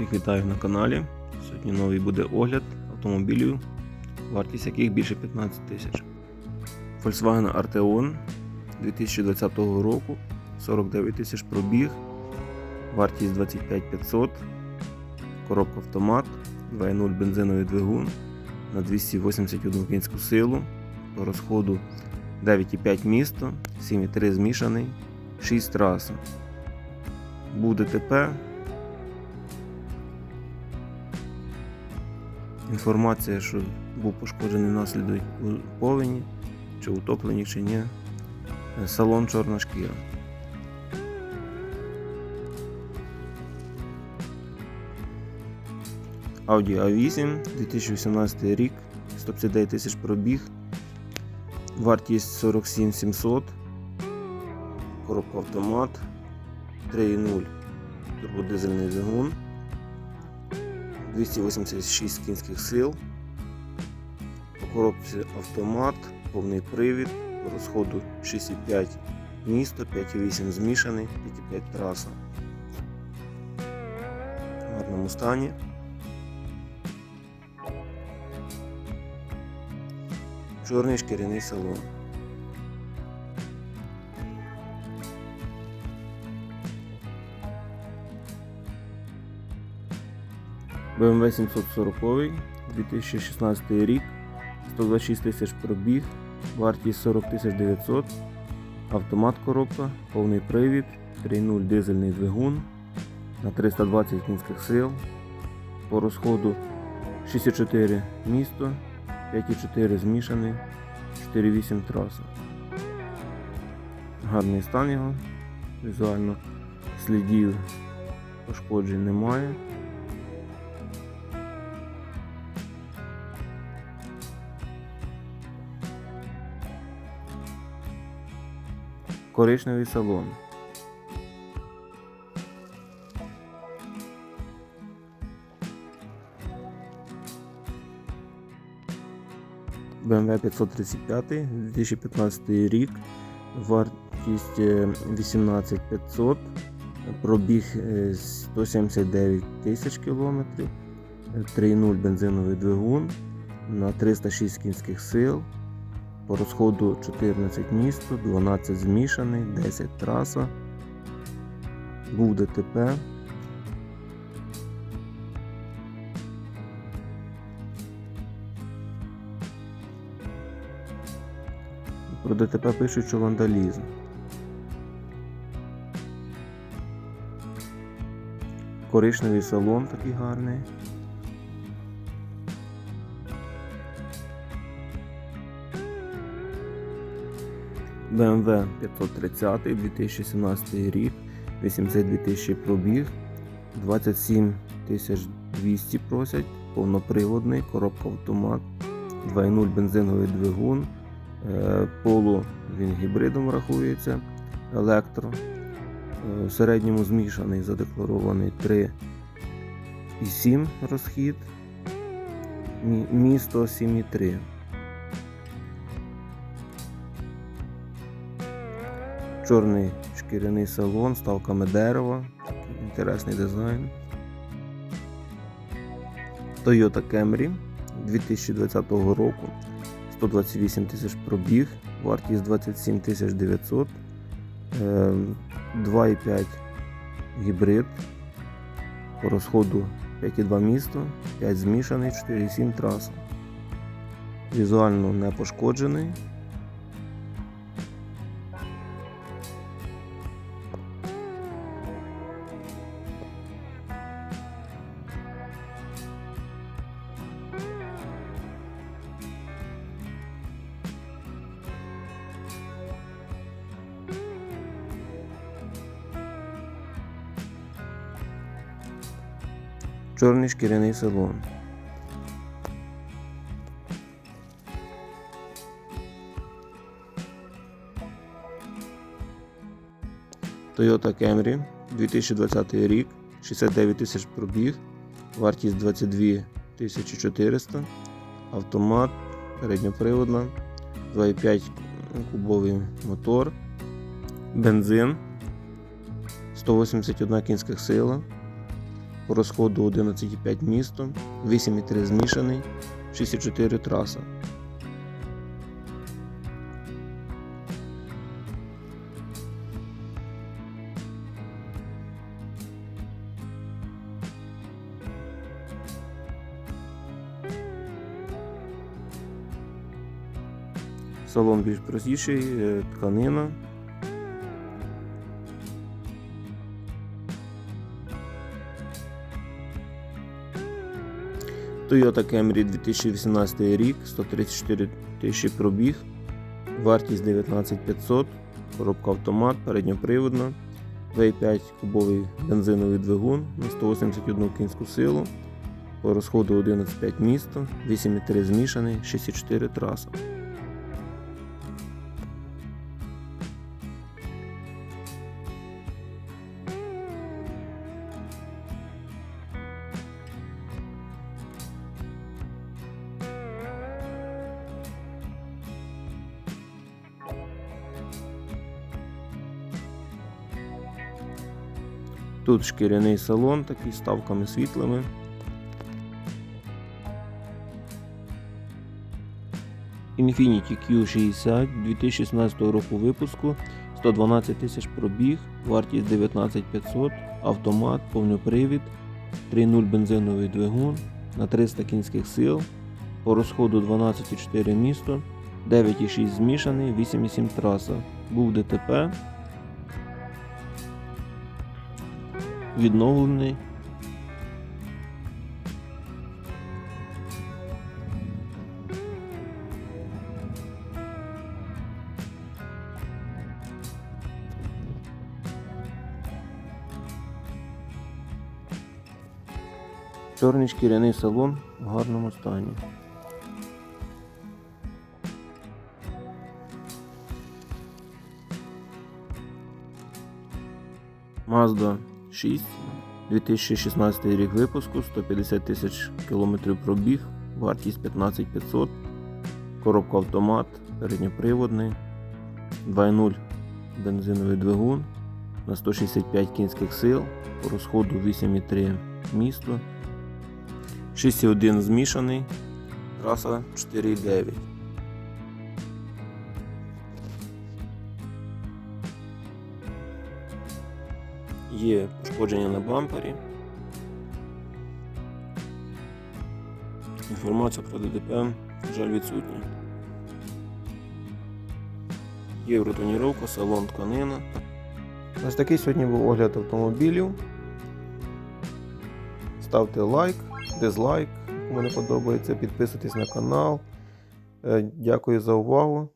Всіх вітаю на каналі. Сьогодні новий буде огляд автомобілів, вартість яких більше 15 тисяч. Volkswagen Arteon 2020 року 49 тисяч пробіг, вартість 25 500, коробка автомат, 2.0 бензиновий двигун на 281 кінську силу, по розходу 9,5 місто, 7,3 змішаний, 6 траса. Був ДТП, Інформація, що був пошкоджений внаслідок повені, чи утоплені, чи ні. Салон чорна шкіра. Audi A8 2018 рік, 159 тисяч пробіг, вартість 47 700, коробка автомат, 3.0 турбодизельний двигун. 286 кінських сил. По коробці автомат, повний привід, розходу 6,5 місто, 5,8 змішаний, 5,5 траса. В гарному стані. Чорний шкіряний салон. BMW 740 2016 рік, 126 тисяч пробіг, вартість 40 900, автомат коробка, повний привід, 3.0 дизельний двигун на 320 кінських сил, по розходу 6,4 місто, 5,4 змішаний, 4,8 траса. Гарний стан його, візуально слідів пошкоджень немає. Коричневий салон. BMW 535 2015 рік, вартість е, 18500, пробіг е, 179 тисяч кілометрів, 3.0 бензиновий двигун на 306 кінських сил. По розходу 14 місто, 12 змішаний, 10 траса. Був ДТП. Про ДТП пишуть, що вандалізм. Коричневий салон такий гарний. BMW 530 2017 рік, 82 тисячі пробіг, 27 200 просять, повноприводний, коробка автомат, 2.0 бензиновий двигун, е, полу він гібридом рахується, електро. Е, В середньому змішаний задекларований 3,7 розхід, мі- місто 7,3. Чорний шкіряний салон, ставками дерева. Інтересний дизайн. Toyota Camry 2020 року. 128 тисяч пробіг, вартість 27 тисяч 900, е, 2,5 гібрид, по розходу 5,2 місто, 5 змішаний, 4,7 траса. Візуально не пошкоджений. Чорний шкіряний салон. Toyota Camry 2020 рік, 69 тисяч пробіг, вартість 22 400, автомат, передньоприводна, 2,5 кубовий мотор, бензин, 181 кінських сила, По розходу 11,5 місто, 8,3 змішаний, 6,4 траса. Салон більш простіший, е, тканина. Toyota Camry 2018 рік, 134 тисячі пробіг, вартість 19500, коробка автомат, передньоприводна, V5 кубовий бензиновий двигун на 181 кінську силу, по розходу 11,5 місто, 8,3 змішаний, 6,4 траса. Тут шкіряний салон такий ставками світлими. Infiniti Q60 2016 року випуску 112 тисяч пробіг, вартість 19500, автомат, повнопривід, 3.0 бензиновий двигун на 300 кінських сил, по розходу 12,4 місто, 9,6 змішаний, 8,7 траса. Був ДТП, відновлений. Чорний шкіряний салон в гарному стані. Mazda 6, 2016 рік випуску, 150 тисяч кілометрів пробіг, вартість 15500, коробка автомат, передньоприводний, 2.0 бензиновий двигун на 165 кінських сил, по розходу 8,3 місто, 6,1 змішаний, траса 4,9. Є пошкодження на бампері. Інформація про ДТП, на жаль, відсутня. Євротоніровка, салон тканина. Ось такий сьогодні був огляд автомобілів. Ставте лайк, дизлайк, кому не подобається, підписуйтесь на канал. Е, Дякую за увагу.